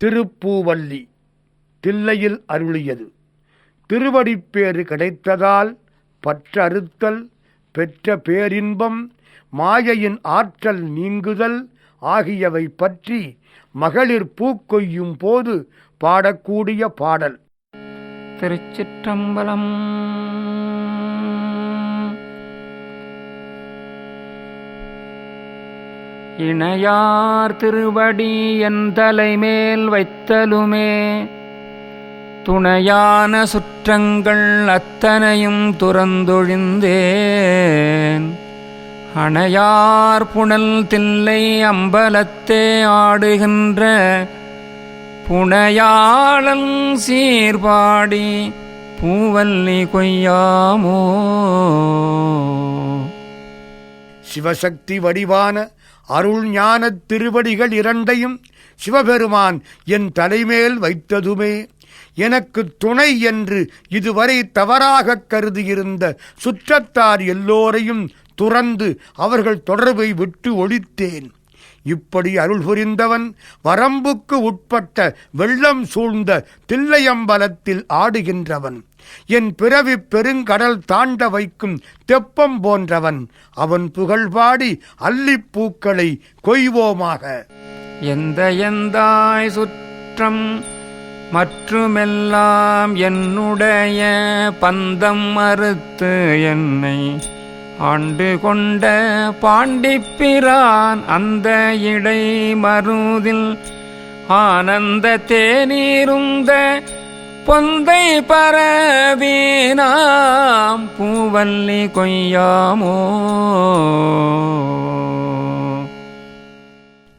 திருப்பூவல்லி தில்லையில் அருளியது. திருவடிப்பேறு கிடைத்ததால் பற்றறுத்தல் பெற்ற பேரின்பம் மாயையின் ஆற்றல் நீங்குதல் ஆகியவை பற்றி மகளிர் பூக்கொய்யும் போது பாடக்கூடிய பாடல். திருச்சிற்றம்பலம் இணையார் திருவடி என் தலைமேல் வைத்தலுமே. துணையான சுற்றங்கள் அத்தனையும் துறந்தொழிந்தேன். அணையார் புனல் தில்லை அம்பலத்தே ஆடுகின்ற புனையாளன் சீர்பாடி பூவல்லி கொய்யாமோ. சிவசக்தி வடிவான அருள் ஞானத் திருவடிகள் இரண்டையும் சிவபெருமான் என் தலைமேல் வைத்ததுமே. எனக்கு துணை என்று இதுவரை தவறாகக் கருதியிருந்த சுற்றத்தார் எல்லோரையும் துறந்து அவர்கள் தொடர்பை விட்டு ஒழித்தேன். இப்படி அருள் புரிந்தவன் வரம்புக்கு உட்பட்ட வெள்ளம் சூழ்ந்த தில்லையம்பலத்தில் ஆடுகின்றவன். என் பிறவி பெருங்கடல் தாண்ட வைக்கும் தெப்பம் போன்றவன். அவன் புகழ்பாடி அல்லிப்பூக்களை கொய்வோமாக. எந்த எந்தாய் சுற்றம் மற்றுமெல்லாம் என்னுடைய பந்தம் மறுத்து என்னை ஆண்டு கொண்ட பாண்டிப்பிரான் அந்த இடை மருதில் ஆனந்த தேநீருந்த பொந்தை பரவீனாம் பூவல்லி கொய்யாமோ.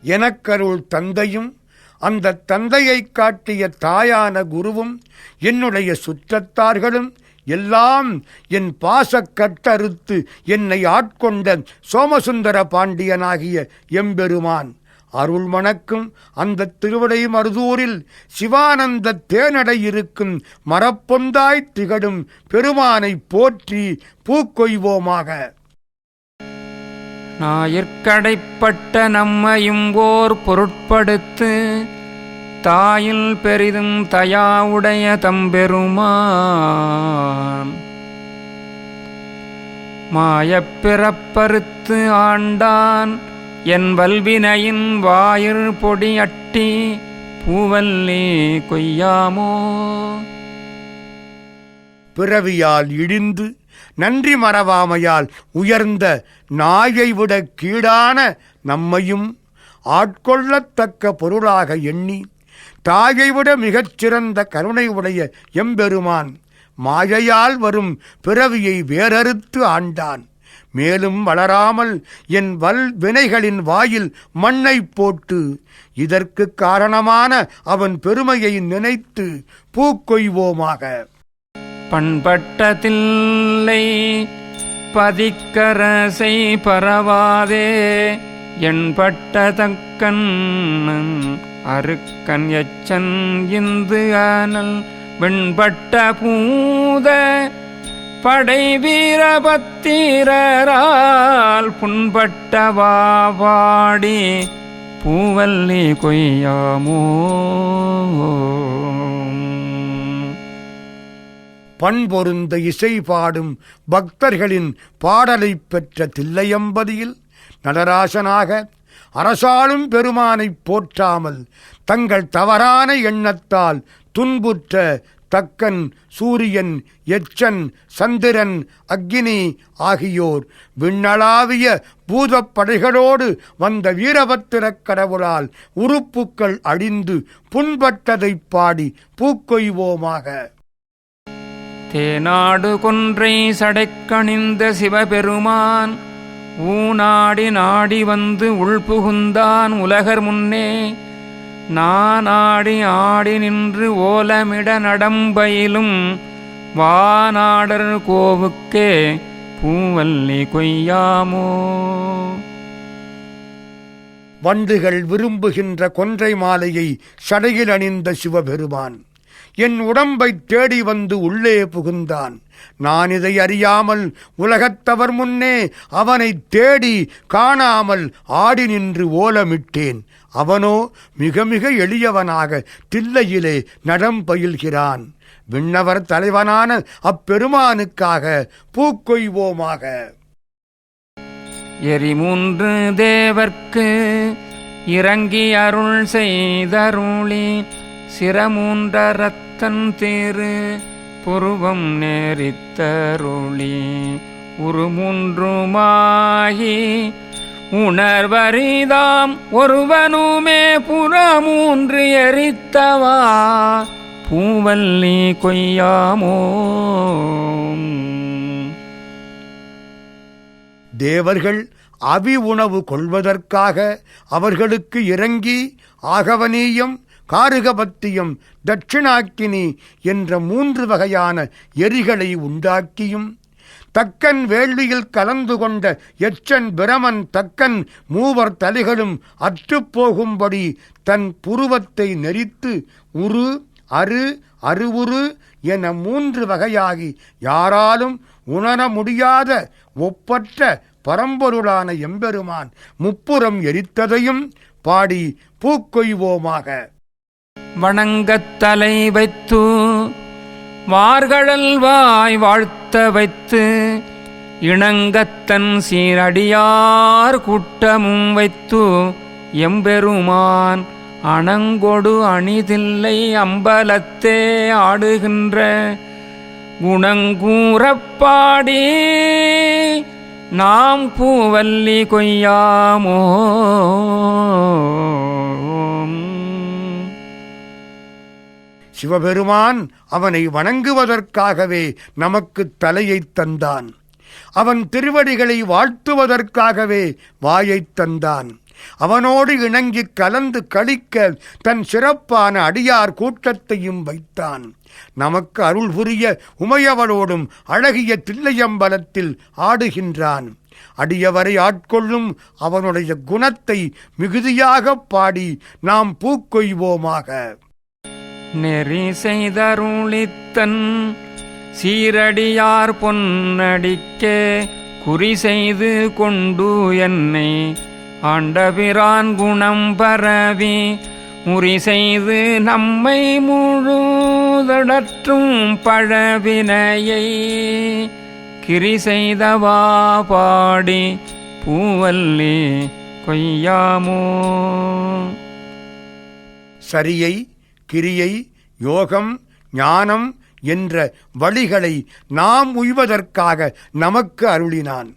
எனக்கருள் தந்தையும் அந்த தந்தையைக் காட்டிய தாயான குருவும் என்னுடைய சுற்றத்தார்களும் எல்லாம் என் பாசக்கட்டறுத்து என்னை ஆட்கொண்ட சோமசுந்தர பாண்டியனாகிய எம்பெருமான். அருள் மணக்கும் அந்த திருவடை மருதூரில் சிவானந்த தேனடை இருக்கும் மரப்பொந்தாய் திகழும் பெருமானை போற்றி பூக்கொய்வோமாக. ஞாயிற்கடைப்பட்ட நம்மையும் ஓர் பொருட்படுத்து தாயில் பெரிதும் தயாவுடைய தம்பெருமான். மாயப்பிறப்பறுத்து ஆண்டான் என் வல்வினையின் வாயிற் பொடி அட்டி பூவல்லி கொய்யாமோ. பிறவியால் இடிந்து நன்றி மறவாமையால் உயர்ந்த நாயை விட கீழான நம்மையும் ஆட்கொள்ளத்தக்க பொருளாக எண்ணி தாயை விட மிகச்சிறந்த கருணை உடைய எம்பெருமான் மாயையால் வரும் பிறவியை வேறறுத்து ஆண்டான். மேலும் வளராமல் என் வல் வினைகளின் வாயில் மண்ணை போட்டு இதற்கு காரணமான அவன் பெருமையை நினைத்து பூக்கொய்வோமாக. பண்பட்டதில்லை பதிக்கரசை பரவாதே என்பட்ட தக்கன் அருக்கன் எச்சன் இந்து ஆனல் வெண்பட்ட பூத படை வீரபத்திரரால் புண்பட்ட வாடி பூவல்லி கொய்யாமோ. பண்பொருந்த இசை பாடும் பக்தர்களின் பாடலைப் பெற்ற தில்லையம்பதியில் நடராசனாக அரசாளும் பெருமானைப் போற்றாமல் தங்கள் தவறான எண்ணத்தால் துன்புற்ற தக்கன் சூரியன் எச்சன் சந்திரன் அக்னி ஆகியோர் விண்ணளாவிய பூதப்படைகளோடு வந்த வீரபத்திரக் கடவுளால் உறுப்புக்கள் அழிந்து புண்பட்டதைப் பாடி பூக்கொய்வோமாக. தேநாடு கொன்றை சடைக்கணிந்த சிவபெருமான் ஊநாடி நாடி வந்து உள்புகுந்தான் உலகர் முன்னே. நானாடி ஆடி நின்று ஓலமிட நடம்பயிலும் வானாடர் கோவுக்கே பூவல்லி கொய்யாமோ. வண்டுகள் விரும்புகின்ற கொன்றை மாலையை சடையில் அணிந்த சிவபெருமான். என் உடம்பைத் தேடி வந்து உள்ளே புகுந்தான். நான் இதை அறியாமல் உலகத்தவர் முன்னே அவனைத் தேடி காணாமல் ஆடி நின்று ஓலமிட்டேன். அவனோ மிக மிக எளியவனாக தில்லையிலே நடம் பயில்கிறான். விண்ணவர் தலைவனான அப்பெருமானுக்காக பூக்கொய்வோமாக. எரிமூன்று தேவர்க்கு இறங்கி அருள் செய்தருளி சிரமூன்ற ரத்தன் தேரு புருவம் நேரித்தருளி உருமுன்றுமாகி உணர்வரிதாம் ஒருவனுமே புறமூன்று எரித்தவா பூவல்லி கொய்யாமோ? தேவர்கள் அவி உணவு கொள்வதற்காக அவர்களுக்கு இறங்கி ஆகவனீயம் காருகபத்தியம் தட்சிணாக்கினி என்ற மூன்று வகையான எரிகளை உண்டாக்கியும் தக்கன் வேள்வியில் கலந்து கொண்ட எச்சன் பிரமன் தக்கன் மூவர் தலைகளும் அற்றுப்போகும்படி தன் புருவத்தை நெரித்து உரு அரு அருவுரு என மூன்று வகையாகி யாராலும் உணர முடியாத ஒப்பற்ற பரம்பொருளான எம்பெருமான் முப்புறம் எரித்ததையும் பாடி பூக்கொய்வோமாக. வணங்கத் தலை வைத்து வார்கழல் வாய் வாழ்த்த வைத்து இணங்கத்தன் சீரடியார் கூட்டமும் வைத்து எம்பெருமான் அணங்கொடு அணிதில்லை அம்பலத்தே ஆடுகின்ற குணங்கூறப்பாடி. நாம் பூவல்லி கொய்யாமோ? சிவபெருமான் அவனை வணங்குவதற்காகவே நமக்கு தலையைத் தந்தான். அவன் திருவடிகளை வாழ்த்துவதற்காகவே வாயைத் தந்தான். அவனோடு இணங்கிக் கலந்து கழிக்க தன் சிறப்பான அடியார் கூட்டத்தையும் வைத்தான். நமக்கு அருள் புரிய உமையவளோடும் அழகிய தில்லையம்பலத்தில் ஆடுகின்றான். அடியவரை ஆட்கொள்ளும் அவனுடைய குணத்தை மிகுதியாகப் பாடி நாம் பூக்கொய்வோமாக. நெறி செய்தருளித்தன். சீரடியார் பொன்னடிக்கே குறி செய்து கொண்டு என்னை. ஆண்டபிரான் குணம் பரவி முறி செய்து நம்மை முழுதடற்றும் பழவினையை. கிரி செய்தவா பாடி பூவல்லி கொய்யாமோ. சரியை கிரியை யோகம் ஞானம் என்ற வழிகளை நாம் உய்வதற்காக நமக்கு அருளினான்.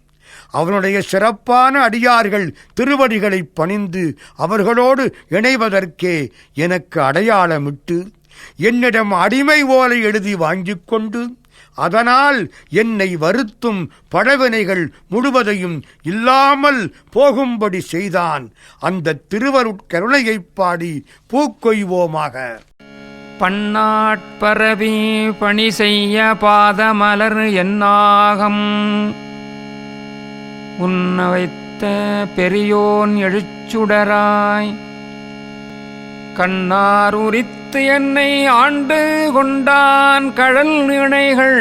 அவனுடைய சிறப்பான அடியார்கள் திருவடிகளைப் பணிந்து அவர்களோடு இணைவதற்கே எனக்கு அடையாளமிட்டு என்னிடம் அடிமை ஓலை எழுதி வாங்கிக் கொண்டு அதனால் என்னை வருத்தும் பழவினைகள் முழுவதையும் இல்லாமல் போகும்படி செய்தான். அந்த திருவருட்கருணையைப் பாடி பூக்கொய்வோமாக. பன்னாட்பரவி பணி செய்ய பாதமலர் என்னாகம். உன்ன வைத்த பெரியோன் எழுச்சுடராய். கண்ணாருரித்த வைத்து என்னை ஆண்டு கொண்டான் கடல் இணைகள்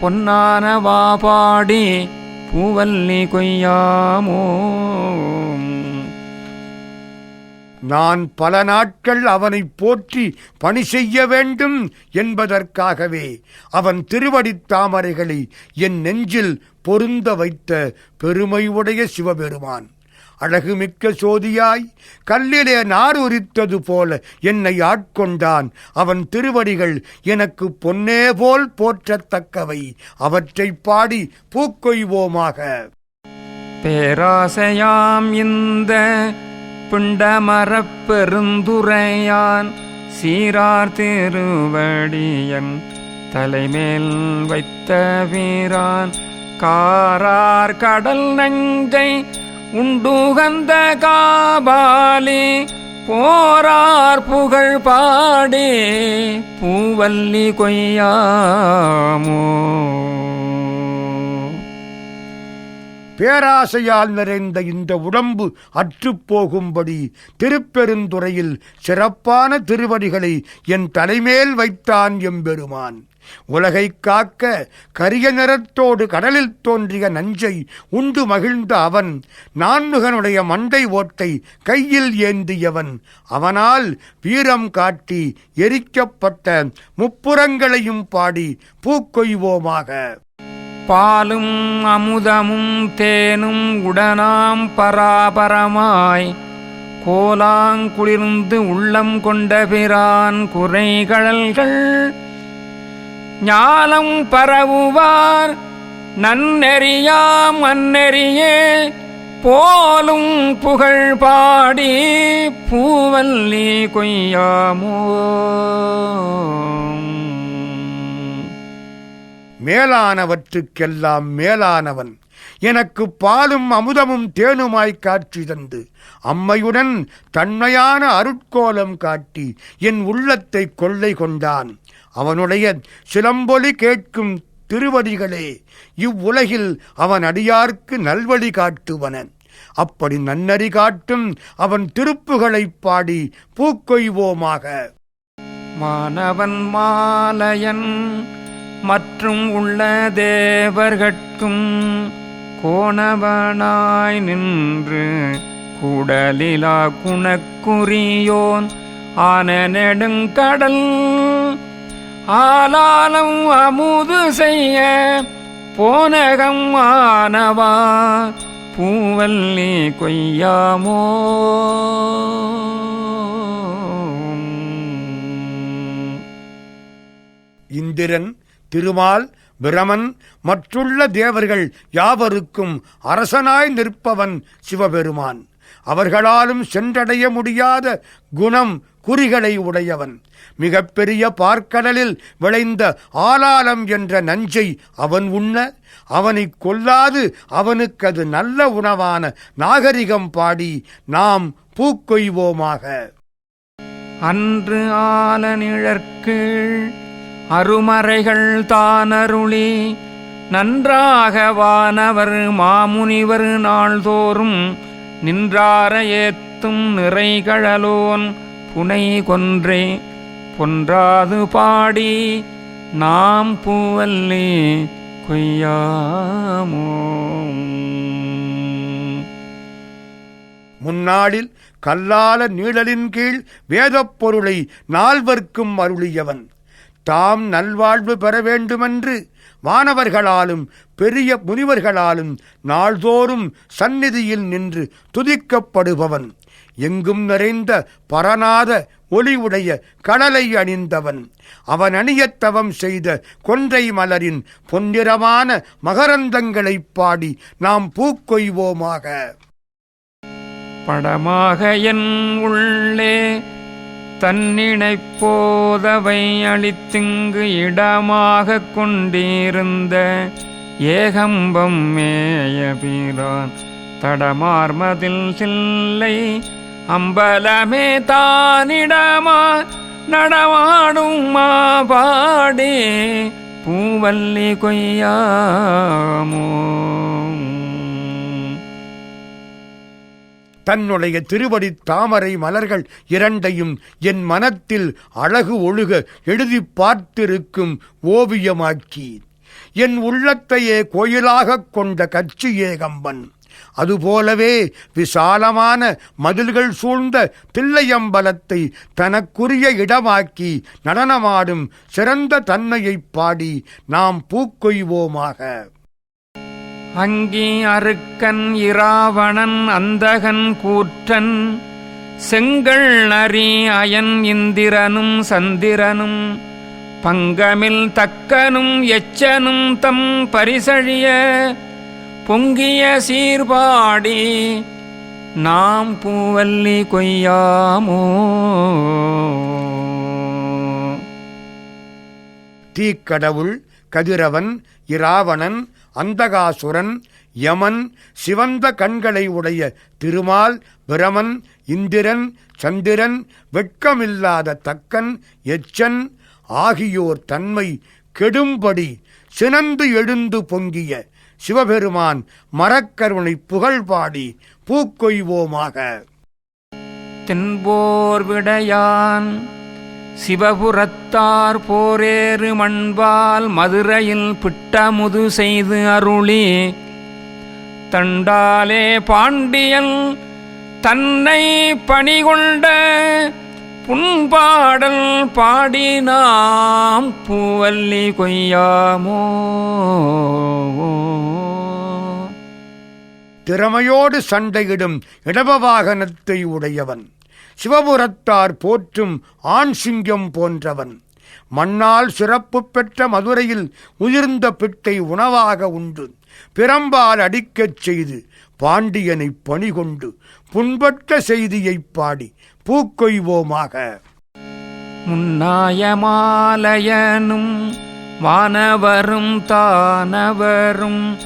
பொன்னான வாபாடி பூவல்லி கொய்யாமோ. நான் பல நாட்கள் அவனை போற்றி பணி செய்ய வேண்டும் என்பதற்காகவே அவன் திருவடித் தாமரைகளை என் நெஞ்சில் பொருந்த வைத்த பெருமையுடைய சிவபெருமான். அழகுமிக்க சோதியாய் கல்லிலே நார் உரித்தது போல என்னை ஆட்கொண்டான். அவன் திருவடிகள் எனக்கு பொன்னே போல் போற்றத்தக்கவை. அவற்றைப் பாடி பூக்கொய்வோமாக. பேராசையாம் இந்த பிண்டமரப் பெருந்துரையான். சீரார் திருவடியன் தலைமேல் வைத்த வீரான். காரார் கடல் நஞ்சை உண்டுகந்த காபாலி போரார் புகழ் பாடி பூவல்லி கொய்யாமோ. பேராசையால் நிறைந்த இந்த உடம்பு அற்றுப்போகும்படி திருப்பெருந்துறையில் சிறப்பான திருவடிகளை என் தலைமேல் வைத்தான் எம்பெருமான். உலகைக் காக்க கரிய நிறத்தோடு கடலில் தோன்றிய நஞ்சை உண்டு மகிழ்ந்த அவன் நான்முகனுடைய மண்டை ஓட்டை கையில் ஏந்தியவன். அவனால் வீரம் காட்டி எரிக்கப்பட்ட முப்புறங்களையும் பாடி பூக்கொய்வோமாக. பாலும் அமுதமும் தேனும் உடனாம் பராபரமாய். கோலாங்குளிர்ந்து உள்ளம் கொண்ட பிரான் குறைகழல்கள் ஞாலம் பரவுவார். நன்னெறியாம் அந்நெறியே போலும் புகழ் பாடி பூவல்லி கொய்யாமோ. மேலானவற்றுக்கெல்லாம் மேலானவன். எனக்கு பாலும் அமுதமும் தேனுமாய் காட்சி தந்து அம்மையுடன் தன்மையான அருட்கோலம் காட்டி என் உள்ளத்தை கொள்ளை கொண்டான். அவனுடைய சிலம்பொலி கேட்கும் திருவடிகளே இவ்வுலகில் அவன் அடியார்க்கு நல்வழி காட்டுவன. அப்படி நன்னறி காட்டும் அவன் திருப்புகளைப் பாடி பூக்கொய்வோமாக. மாணவன் மாலையன் மற்றும் உள்ள தேவர்கட்கும் கோணவனாய் நின்று குடலிலா குணக்குரியோன் ஆன நெடுங்கடல் ஆலாலம் அமுது செய்ய போனகம் ஆனவா பூவல்லி கொய்யாமோ? இந்திரன் திருமால் பிரமன் மற்றுள்ள தேவர்கள் யாவருக்கும் அரசனாய் நிற்பவன் சிவபெருமான். அவர்களாலும் சென்றடைய முடியாத குணம் குறிகளை உடையவன். மிகப்பெரிய பார்க்கடலில் விளைந்த ஆலாலம் என்ற நஞ்சை அவன் உண்ண அவனைக் கொல்லாது அவனுக்கு அது நல்ல உணவான நாகரிகம் பாடி நாம் பூக்கொய்வோமாக. அன்று ஆல நிழற்கீழ் அருமறைகள் தானருளி நன்றாக வானவர் மாமுனிவர் நாள்தோறும் நின்றார ஏத்தும் நிறைகழலோன் புனை கொன்றே பொன்றாது பாடி நாம் பூவல்லி கொய்யாமோ. முன்னாளில் கல்லால நீழலின் கீழ் வேதப் பொருளை நால்வர்க்கும் அருளியவன். தாம் நல்வாழ்வு பெற வேண்டுமென்று வானவர்களாலும் பெரிய முனிவர்களாலும் நாள்தோறும் சந்நிதியில் நின்று துதிக்கப்படுபவன். எங்கும் நிறைந்த பரநாத ஒளிவுடைய கடலை அணிந்தவன். அவன் அணியத் தவம் செய்த கொன்றை மலரின் பொன்னிறமான மகரந்தங்களைப் பாடி நாம் பூக்கொய்வோமாக. படமாக என் உள்ளே தன்னிணைப்போதவை அளித்துங்கு இடமாக கொண்டிருந்த ஏகம்பம் மேயபிரான் தடமார்மதில் சில்லை அம்பலமே தானிடமா நடமாடும் மாபாடே பூவல்லி கொய்யாமோ. தன்னுடைய திருவடி தாமரை மலர்கள் இரண்டையும் என் மனத்தில் அழகு ஒழுக எழுதி பார்த்திருக்கும் ஓவியமாக்கி என் உள்ளத்தையே கோயிலாகக் கொண்ட கட்சி ஏகம்பன். அதுபோலவே விசாலமான மதில்கள் சூழ்ந்த தில்லையம்பலத்தை தனக்குரிய இடமாக்கி நடனமாடும் சிறந்த தன்மையைப் பாடி நாம் பூக்கொய்வோமாக. அங்கி அருக்கன் இராவணன் அந்தகன் கூற்றன் செங்கல் நரி அயன் இந்திரனும் சந்திரனும் பங்கமில் தக்கனும் எச்சனும் தம் பரிசழிய பொங்கிய சீர்பாடி நாம் பூவல்லி கொய்யாமோ? தீக்கடவுள் கதிரவன் இராவணன் அந்தகாசுரன் யமன் சிவந்த கண்களை உடைய திருமால் பிரமன் இந்திரன் சந்திரன் வெட்கமில்லாத தக்கன் எச்சன் ஆகியோர் தன்மை கெடும்படி சினந்து எழுந்து பொங்கிய சிவபெருமான் மரக்கருணை புகழ்பாடி பூக்கொய்வோமாக. தென்போர் விடையான் சிவபுரத்தார் போரேறு மண்பால் மதுரையில் பிட்டமுது செய்து அருளி தண்டாலே பாண்டியன் தன்னை பணிகொண்ட புண்பாடல் பாடினாம் பூவல்லி கொய்யாமோ. திறமையோடு சண்டையிடும் இடபவாகனத்தை உடையவன். சிவபுரத்தார் போற்றும் ஆண் சிங்கம் போன்றவன். மண்ணால் சிறப்பு பெற்ற மதுரையில் உயிர்ந்த பிட்டை உணவாக உண்டு. பிரம்பால் அடிக்கச் செய்து பாண்டியனை பணிகொண்டு புண்பட்ட செய்தியைப் பாடி பூக்கொய்வோமாக. முன்னாயமாலயனும் வானவரும் தானவரும்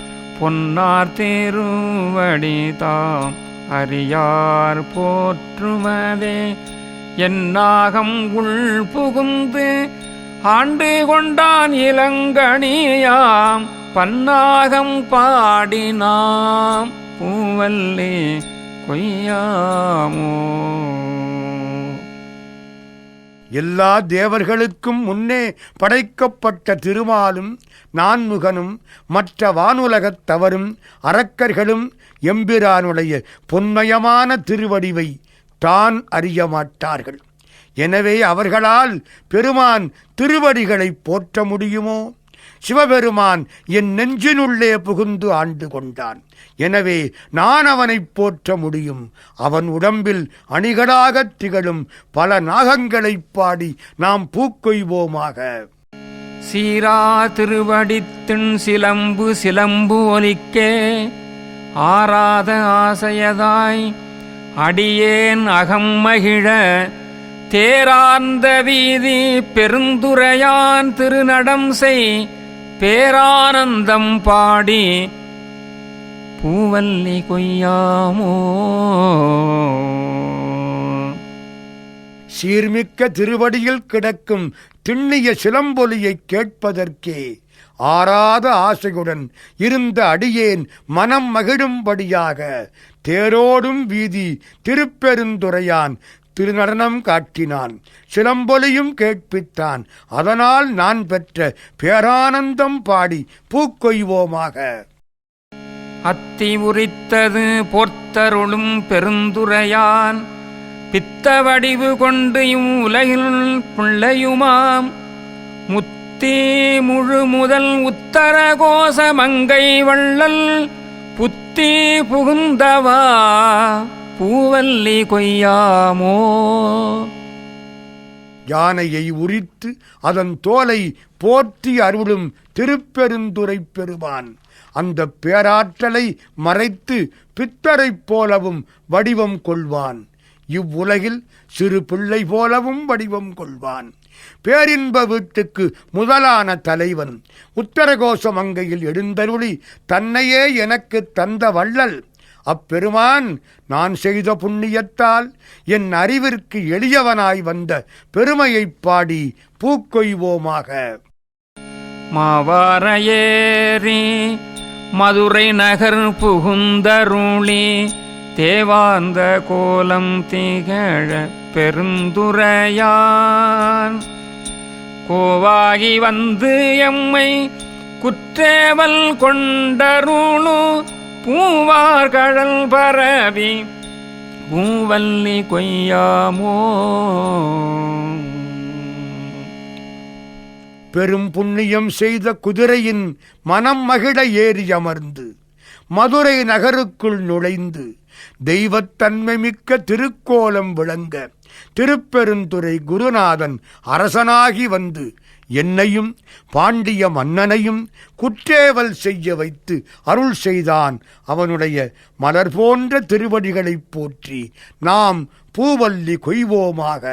பொன்னார் திருவடிதாம். அறியார் போற்றுவதே. என்னாகம் உள் புகுந்து ஆண்டு கொண்டான் இளங்கணியாம் பன்னாகம் பாடினாம். பூவல்லே கொய்யாமோ. எல்லா தேவர்களுக்கும் முன்னே படைக்கப்பட்ட திருமாலும் நான்முகனும் மற்ற வானுலகத் தவறும் அரக்கர்களும் எம்பிரானுடைய பொன்மயமான திருவடிவை தான் அறிய மாட்டார்கள். எனவே அவர்களால் பெருமான் திருவடிகளைப் போற்ற முடியுமோ? சிவபெருமான் என் நெஞ்சினுள்ளே புகுந்து ஆண்டு கொண்டான். எனவே நான் அவனைப் போற்ற முடியும். அவன் உடம்பில் அணிகளாகத் திகழும் பல நாகங்களைப் பாடி நாம் பூக்கொய்வோமாக சீரா திருவடித்தின் சிலம்பு சிலம்பு ஒலிக்கே ஆராத ஆசையதாய் அடியேன் அகம் மகிழ தேரார்ந்த வீதி பெருந்துரையான் திருநடம் செய் பேரானந்தம் பாடி பூவல்லி கொய்யாமோ. சீர்மிக்க திருவடியில் கிடக்கும் திண்ணிய சிலம்பொலியைக் கேட்பதற்கே ஆறாத ஆசையுடன் இருந்த அடியேன் மனம் மகிழும்படியாக தேரோடும் வீதி திருப்பெருந்துரையான் திருநடனம் காட்டினான். சிலம்பொலியும் கேட்பித்தான். அதனால் நான் பெற்ற பேரானந்தம் பாடி பூக்கொய்வோமாக. அத்தி உரித்தது பொர்த்தருளும் பெருந்துரையான். பித்த வடிவு கொண்டு உலகில் பிள்ளையுமாம். முத்தி முழு முதல் உத்தர கோச மங்கை வள்ளல் புத்தி புகுந்தவா. பூவல்லி கொய்யாமோ? யானையை உரித்து அதன் தோலை போற்றி அருளும் திருப்பெருந்துரை பெறுவான். அந்த பேராற்றலை மறைத்து பித்தரைப் போலவும் வடிவம் கொள்வான். இவ்வுலகில் சிறு பிள்ளை போலவும் வடிவம் கொள்வான். பேரின்ப வீட்டுக்கு முதலான தலைவன். உத்தரகோஷ மங்கையில் எழுந்தருளி தன்னையே எனக்கு தந்த வள்ளல். அப்பெருமான் நான் செய்த புண்ணியத்தால் என் அறிவிற்கு எளியவனாய் வந்த பெருமையைப் பாடி பூக்கொய்வோமாக. மாவாரையேறி மதுரை நகர் புகுந்தருளி தேவாந்த கோலம் திகழ பெருந்துரையான். கோவாகி வந்து எம்மை குற்றேவல் கொண்டருளு பூவார் கடல் பரவி பூவல்லி கொய்யாமோ. பெரும் புண்ணியம் செய்த குதிரையின் மனம் மகிழ ஏறி அமர்ந்து மதுரை நகருக்குள் நுழைந்து தெய்வத்தன்மை மிக்க திருக்கோலம் விளங்க திருப்பெருந்துறை குருநாதன் அரசனாகி வந்து என்னையும் பாண்டிய மன்னனையும் குற்றேவல் செய்ய வைத்து அருள் செய்தான் அவனுடைய மலர் போன்ற திருவடிகளைப் போற்றி நாம் பூவல்லி கொய்வோமாக.